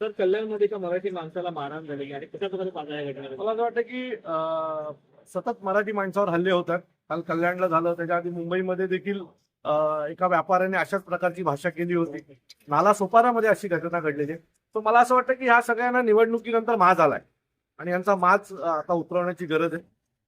तर कल्याणमध्ये एका मराठी माणसाला मारहाण झालेली आणि कशा प्रकारे पाहता मला असं वाटतं की अं, सतत मराठी माणसावर हल्ले होतात. काल कल्याणला झालं त्याच्या आधी मुंबईमध्ये देखील अं, एका व्यापाऱ्याने अशाच प्रकारची भाषा केली होती. नाला सोपारामध्ये अशी घटना घडलेली आहे. तर मला असं वाटतं की ह्या सगळ्यांना निवडणुकीनंतर माज आलाय. आणि यांचा माज अं, आता उतरवण्याची गरज आहे.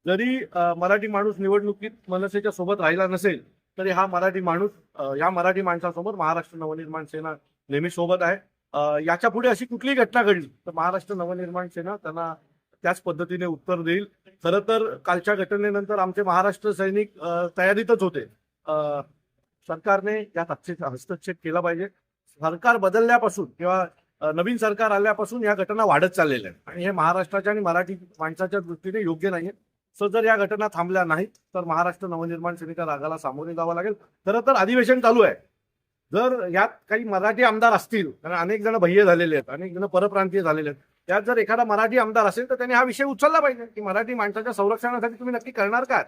जरी अं, मराठी माणूस निवडणुकीत मनसेच्या सोबत राहिला नसेल तरी हा मराठी माणूस अं, या मराठी माणसासोबत महाराष्ट्र नवनिर्माण सेना नेहमी सोबत आहे. याच्यापुढे अशी कुठलीही घटना घडली तर महाराष्ट्र नवनिर्माण सेना त्यांना त्याच पद्धतीने उत्तर देईल. खरं तर कालच्या घटनेनंतर आमचे महाराष्ट्र सैनिक तयारीतच होते. अं, सरकारने यात हस्तक्षेप हस्तक्षेप केला पाहिजे. सरकार बदलल्यापासून किंवा नवीन सरकार आल्यापासून या घटना वाढत चाललेल्या आहेत. आणि हे महाराष्ट्राच्या आणि मराठी माणसाच्या दृष्टीने योग्य नाहीये. सो जर या घटना थांबल्या नाहीत तर महाराष्ट्र नवनिर्माण सेनेच्या रागाला सामोरे जावं लागेल. खरं तर अधिवेशन चालू आहे. जर यात काही मराठी आमदार असतील कारण अनेक जण भय्य झालेले आहेत अनेक जण परप्रांतीय झालेले आहेत त्यात जर एखादा मराठी आमदार असेल तर त्यांनी हा विषय उचलला पाहिजे की मराठी माणसाच्या संरक्षणासाठी तुम्ही नक्की करणार काय?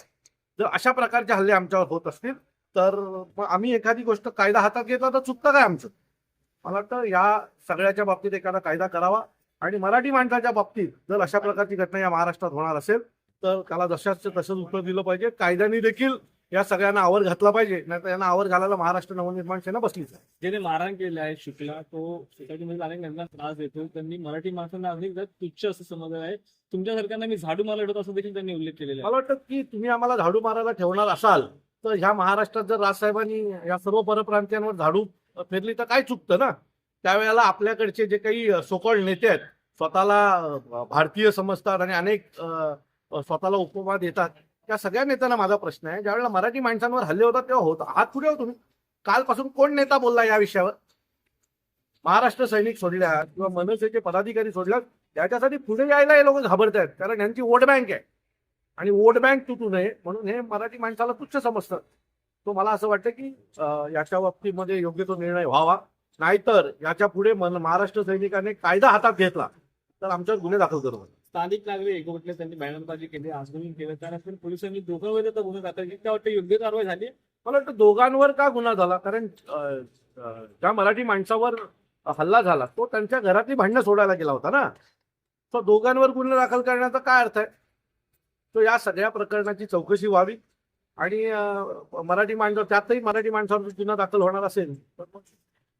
जर अशा प्रकारचे हल्ले आमच्यावर होत असतील तर मग आम्ही एखादी गोष्ट कायदा हातात घेतला तर चुकतं काय आमचं? मला वाटतं या सगळ्याच्या बाबतीत एखादा कायदा करावा आणि मराठी माणसाच्या बाबतीत जर अशा प्रकारची घटना या महाराष्ट्रात होणार असेल तर त्याला जशाच तसंच उत्तर दिलं पाहिजे. कायद्याने देखील या सगळ्यांना आवर घातला पाहिजे नाही तर यांना आवर घालायला महाराष्ट्र नवनिर्माण सेना बसलीच आहे. ज्याने मारहाण केली आहे शुक्ला तो सोसायटीमध्ये अनेक त्यांना त्रास देतो. त्यांनी मराठी माणसांना अनेक तुच्छ असं समजलं आहे. तुमच्या सरकारने मी झाडू मारला होता असं देखील त्यांनी उल्लेख केलेला आहे. मला वाटतं की तुम्ही आम्हाला झाडू मारायला ठेवणार असाल तर ह्या महाराष्ट्रात जर राजसाहेबांनी या सर्व परप्रांतीयांवर झाडू फेरली तर काय चुकतं ना? त्यावेळेला आपल्याकडचे जे काही सोकॉल्ड नेते आहेत स्वतःला भारतीय समजतात आणि अनेक स्वतःला उपमा देतात. त्या सगळ्या नेत्यांना माझा प्रश्न आहे. ज्यावेळेला मराठी माणसांवर हल्ले होतात तेव्हा होता. हात पुढे हो तुम्ही? कालपासून कोण नेता बोलला या विषयावर? महाराष्ट्र सैनिक सोडल्या किंवा मनसेचे पदाधिकारी सोडल्या त्याच्यासाठी पुढे यायला हे लोक घाबरत आहेत. कारण यांची वोट बँक आहे. आणि वोट बँक तुटू नये म्हणून हे मराठी माणसाला तुच्छ समजतात. तो मला असं वाटतं की याच्या बाबतीमध्ये योग्य तो निर्णय व्हावा. नाहीतर याच्यापुढे महाराष्ट्र सैनिकाने कायदा हातात घेतला. तर आमच्यावर गुन्हे दाखल करू स्थानिक नागरिक एकवटले त्यांनी बॅनरबाजी केली आंदोलन केलं. त्यानंतर पोलिसांनी दोघांवर गुन्हे दाखल केले. त्या वाटतं योग्य कारवाई झाली. मला वाटतं दोघांवर का गुन्हा झाला? कारण ज्या मराठी माणसावर हल्ला झाला तो त्यांच्या घरातली भांडणं सोडायला गेला होता ना? तो दोघांवर गुन्हा दाखल करण्याचा काय अर्थ आहे? तो या सगळ्या प्रकरणाची चौकशी व्हावी. आणि मराठी माणसं त्यातही मराठी माणसावर गुन्हा दाखल होणार असेल तर मग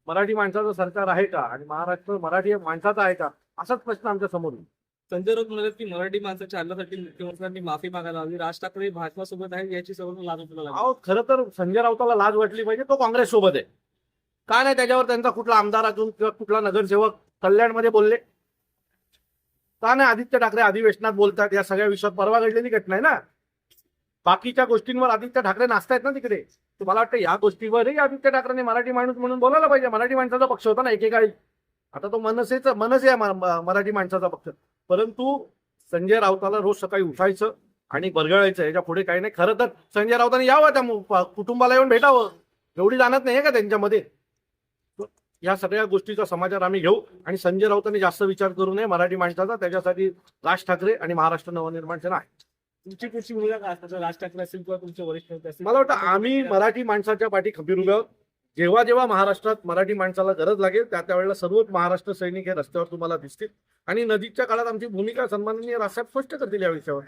मराठी माणसाचं सरकार आहे का? आणि महाराष्ट्र मराठी माणसाचा आहे का? असाच प्रश्न आमच्यासमोर येईल. संजय राऊत म्हणाले की मराठी माणसाच्या हल्ल्यासाठी मुख्यमंत्र्यांनी माफी मागायला हवी. राज ठाकरे भाजपासोबत आहे याची सर्व लाज. अहो खरं तर संजय राऊताला लाज वाटली पाहिजे तो काँग्रेस सोबत आहे. का नाही त्याच्यावर त्यांचा कुठला आमदार अजून किंवा कुठला नगरसेवक कल्याणमध्ये बोलले? का नाही आदित्य ठाकरे अधिवेशनात बोलतात? या सगळ्या विषयात परवा घडलेली घटना आहे ना? बाकीच्या गोष्टींवर आदित्य ठाकरे नाचतायत ना तिकडे. तर मला वाटतं या गोष्टीवरही आदित्य ठाकरेंनी मराठी माणूस म्हणून बोलायला पाहिजे. मराठी माणसाचा पक्ष होता ना एकेकाळी. आता तो मनसेचा मनसे आहे मराठी माणसाचा पक्ष. परंतु संजय राऊताला रोज सकाळी उठायचं आणि बरगळायचं याच्यापुढे काही नाही. खरं तर संजय राऊतांनी यावं त्या कुटुंबाला येऊन भेटावं. एवढी जाणत नाही का त्यांच्यामध्ये? या सगळ्या गोष्टीचा समाचार आम्ही घेऊ. आणि संजय राऊतांनी जास्त विचार करू नये मराठी माणसाचा. त्याच्यासाठी राज ठाकरे आणि महाराष्ट्र नवनिर्माण सेना आहे. तुमची पुढची भूमिका राज ठाकरे असतील किंवा तुमचे वरिष्ठ मला वाटतं आम्ही मराठी माणसाच्या पाठी खंबीर उभे आहोत. जेव्हा जेव्हा महाराष्ट्रात मराठी माणसाला गरज लागेल त्या त्यावेळेला सर्व महाराष्ट्र सैनिक हे रस्त्यावर तुम्हाला दिसतील. आणि नदीच्या काळात आमची भूमिका सन्माननीय रासाहेब स्पष्ट करतील या विषयावर.